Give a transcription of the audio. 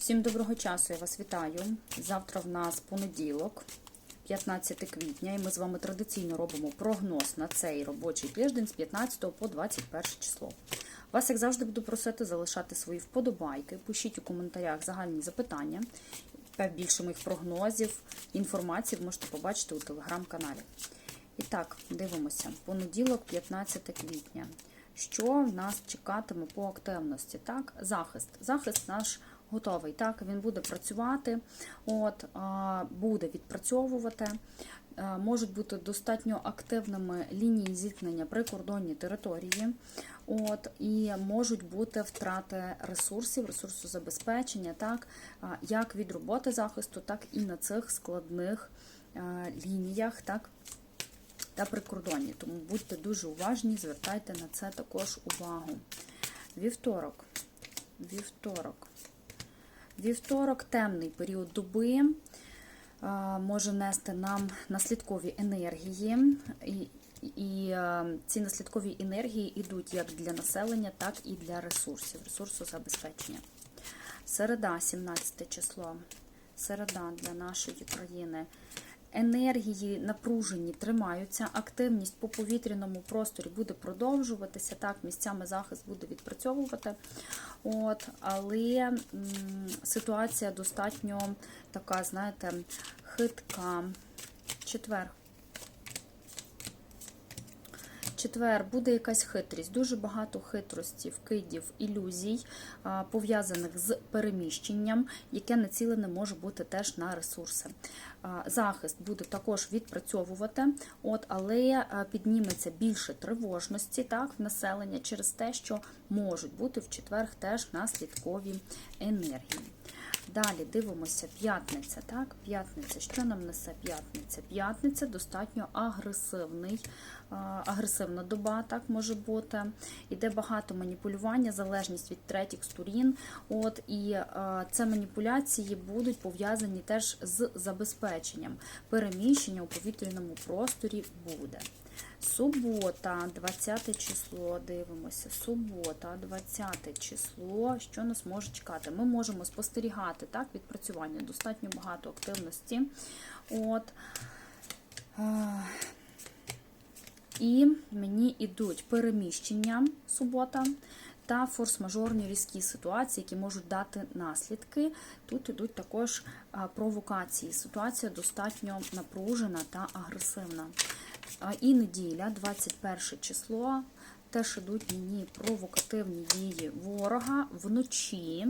Всім доброго часу, я вас вітаю. Завтра в нас понеділок, 15 квітня, і ми з вами традиційно робимо прогноз на цей робочий тиждень з 15 по 21 число. Вас, як завжди, буду просити залишати свої вподобайки. Пишіть у коментарях загальні запитання. Та більше моїх прогнозів, інформації ви можете побачити у телеграм-каналі. І так, дивимося. Понеділок, 15 квітня. Що нас чекатиме по активності? Так, захист. Захист наш готовий. Так, він буде працювати, от, буде відпрацьовувати. Можуть бути достатньо активними лінії зіткнення прикордонні території, от, і можуть бути втрати ресурсів, ресурсозабезпечення, так, як від роботи захисту, так і на цих складних лініях. так, та прикордонні. Тому будьте дуже уважні, звертайте на це також увагу. Вівторок. Вівторок. Вівторок темний період доби може нести нам наслідкові енергії. І, і ці наслідкові енергії йдуть як для населення, так і для ресурсів, ресурсозабезпечення. Середа, 17 число. Середа для нашої країни. Енергії напружені тримаються, активність по повітряному просторі буде продовжуватися. Так, місцями захист буде відпрацьовувати. От, але м, ситуація достатньо така, знаєте, хитка. Четвер. Четвер буде якась хитрість, дуже багато хитрості, вкидів, ілюзій, пов'язаних з переміщенням, яке націлене може бути теж на ресурси. Захист буде також відпрацьовувати, от, але підніметься більше тривожності так, в населення через те, що можуть бути в четвер теж наслідкові енергії. Далі дивимося п'ятниця. Так, п'ятниця. Що нам несе п'ятниця? П'ятниця достатньо агресивний, агресивна доба, так може бути. Іде багато маніпулювання, залежність від третіх сторін. От і це маніпуляції будуть пов'язані теж з забезпеченням. Переміщення у повітряному просторі буде. Субота, 20 число, дивимося. Субота, 20 число. Що нас може чекати? Ми можемо спостерігати так, відпрацювання. Достатньо багато активності. От. І мені йдуть переміщення субота та форс-мажорні різкі ситуації, які можуть дати наслідки. Тут йдуть також провокації. Ситуація достатньо напружена та агресивна. І неділя, 21 число. Теж ідуть мені провокативні дії ворога вночі.